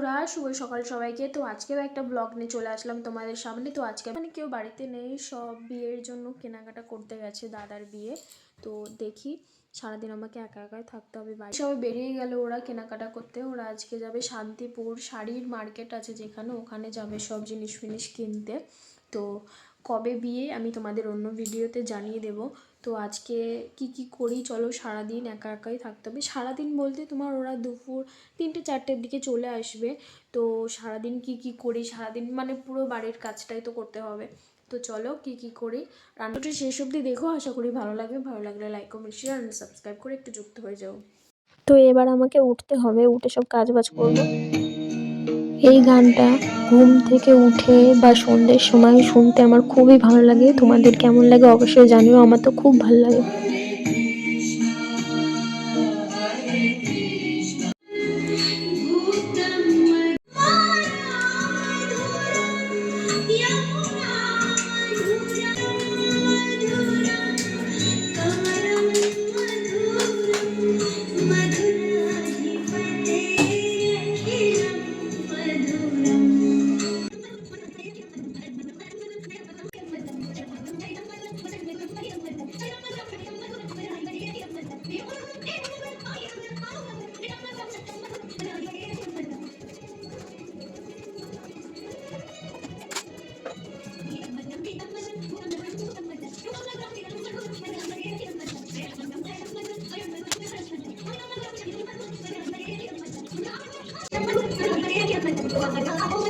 বন্ধুরা, শুভ সকাল সবাইকে। তো আজকেও একটা ব্লগ নিয়ে চলে আসলাম তোমাদের সামনে। তো আজকে মানে কেউ বাড়িতে নেই, সব বিয়ের জন্য কেনাকাটা করতে গেছে দাদার বিয়ে। তো দেখি, সারাদিন আমাকে একা একাই থাকতে হবে বাড়ি। সবাই বেরিয়ে গেল ওরা কেনাকাটা করতে। ওরা আজকে যাবে শান্তিপুর, শাড়ির মার্কেট আছে যেখানে, ওখানে যাবে সব জিনিস ফিনিস কিনতে। তো কবে বিয়ে আমি তোমাদের অন্য ভিডিওতে জানিয়ে দেব। তো আজকে কি কি করি? চলো সারাদিন একা একাই থাকতে হবে। সারাদিন বলতে তোমার ওরা দুপুর তিনটে, চারটের দিকে চলে আসবে। তো সারাদিন কি কি করি? সারাদিন মানে পুরো বাড়ির কাজটাই তো করতে হবে। তো চলো কি কি করি? রান্নাটা শেষ অবধি দেখো। আশা করি ভালো লাগবে। ভালো লাগলে লাইক কমেন্ট শেয়ার সাবস্ক্রাইব করে একটু যুক্ত হয়ে যাও। তো এবার আমাকে উঠতে হবে। উঠে সব কাজ বাজ করব। এই গানটা ঘুম থেকে উঠে বা সন্ধ্যের সময় শুনতে আমার খুবই ভালো লাগে। তোমাদের কেমন লাগে অবশ্যই জানিও, আমার তো খুব ভালো লাগে। 我们跳拉丁舞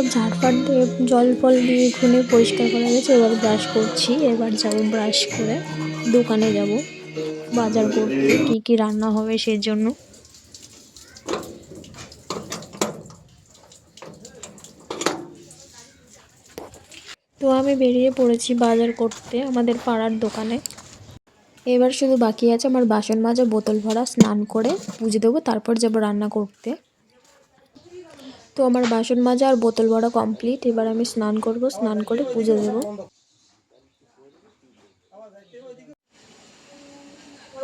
সব ঝাড়ফাট দিয়ে জল ফল দিয়ে ঘুনে পরিষ্কার করা গেছে এবার ব্রাশ করছি। এবার যাব ব্রাশ করে দোকানে যাব। বাজার করতে কী কী রান্না হবে সেই জন্য তো আমি বেরিয়ে পড়েছি বাজার করতে, আমাদের পাড়ার দোকানে। এবার শুধু বাকি আছে আমার বাসন মাজা, বোতল ভরা, স্নান করে পুজো দেবো, তারপর যাব রান্না করতে। তো আমার বাসন মাজা আর বোতল ভরা কমপ্লিট এবার আমি স্নান করব, স্নান করে পুজো দেব।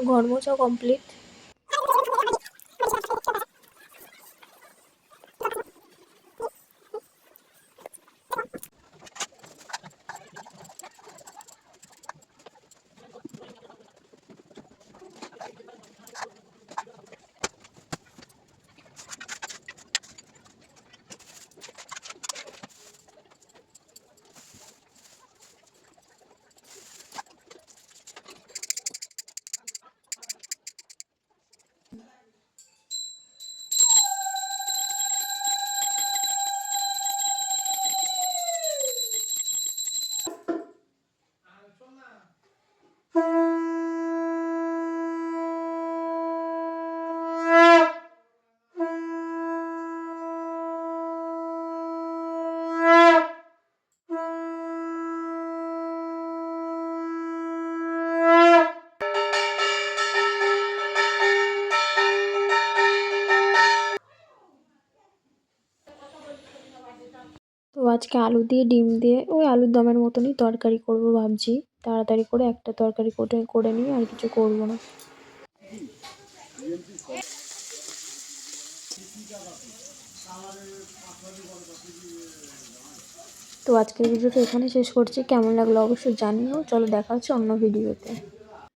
ঘর মোছা কমপ্লিট আজকে আলু দিয়ে, ডিম দিয়ে ওই আলুর দমের মতনই তরকারি করব ভাবছি। তাড়াতাড়ি করে একটা তরকারি করে করে নিয়ে আর কিছু করব না। তো আজকের ভিডিওটা এখানে শেষ করছি। কেমন লাগল অবশ্যই জানিও। চলো দেখা হচ্ছে অন্য ভিডিওতে।